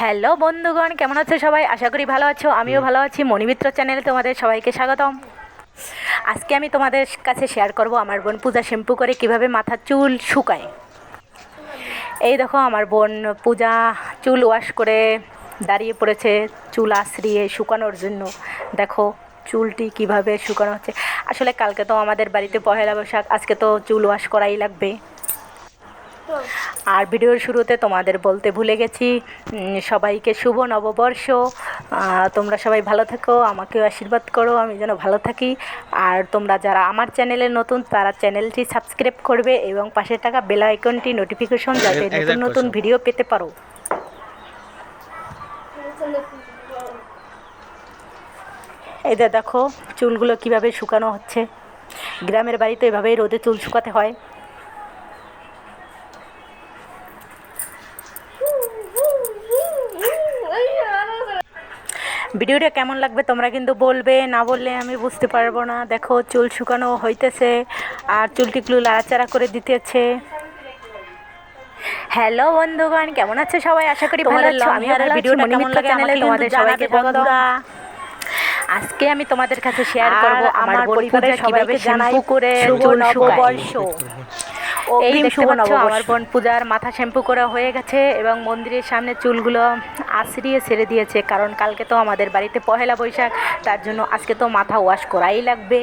Hello বন্ধুগণ, কেমন আছো সবাই? আশা করি ভালো আছো, আমিও ভালো আছি। মণিমিত্র চ্যানেলে তোমাদের সবাইকে স্বাগতম। আজকে আমি তোমাদের কাছে শেয়ার করব আমার বোন পূজা শ্যাম্পু করে কীভাবে মাথার চুল শুকায়। এই দেখো আমার বোন পূজা চুল ওয়াশ করে দাঁড়িয়ে পড়েছে চুল আশ্রিয়ে শুকানোর জন্য। দেখো চুলটি কীভাবে শুকানো হচ্ছে। আসলে কালকে তো আমাদের বাড়িতে পহেলা বৈশাখ, আজকে তো চুল ওয়াশ করাই লাগবে। আর ভিডিওর শুরুতে তোমাদের বলতে ভুলে গেছি সবাইকে শুভ নববর্ষ। তোমরা সবাই ভালো থেকো আমাকেও আশীর্বাদ করো আমি যেন ভালো থাকি। আর তোমরা যারা আমার চ্যানেলে নতুন তারা চ্যানেলটি সাবস্ক্রাইব করবে এবং পাশে থাকা বেল আইকনটি নোটিফিকেশন যাতে নতুন নতুন ভিডিও পেতে পারো। এই দেখো চুলগুলো কীভাবে শুকানো হচ্ছে। গ্রামের বাড়িতে এভাবেই রোদে চুল শুকাতে হয়। ভিডিওটা কেমন লাগবে তোমরা কিন্তু বলবে না বললে আমি বুঝতে পারব না। দেখো চুল শুকানো হইতেছে আর চুলটিগুলো লাড়াচাড়া করে দিতেছে। হ্যালো বন্ধুগণ কেমন আছে সবাই? আশা করি ভালো আছো। আমি আর ভিডিওটা কেমন লাগে চ্যানেলে তোমাদের সবাইকে স্বাগত আজকে আমি তোমাদের কাছে শেয়ার করব আমার পরিবারের কীভাবে শ্যাম্পু করে নববর্ষ। এই দেখতে পাচ্ছ আমার বোন পূজার মাথা শ্যাম্পু করা হয়ে গেছে এবং মন্দিরের সামনে চুলগুলো আশ্রিয়ে ছেড়ে দিয়েছে কারণ কালকে তো আমাদের বাড়িতে পহেলা বৈশাখ তার জন্য আজকে তো মাথা ওয়াশ করাই লাগবে।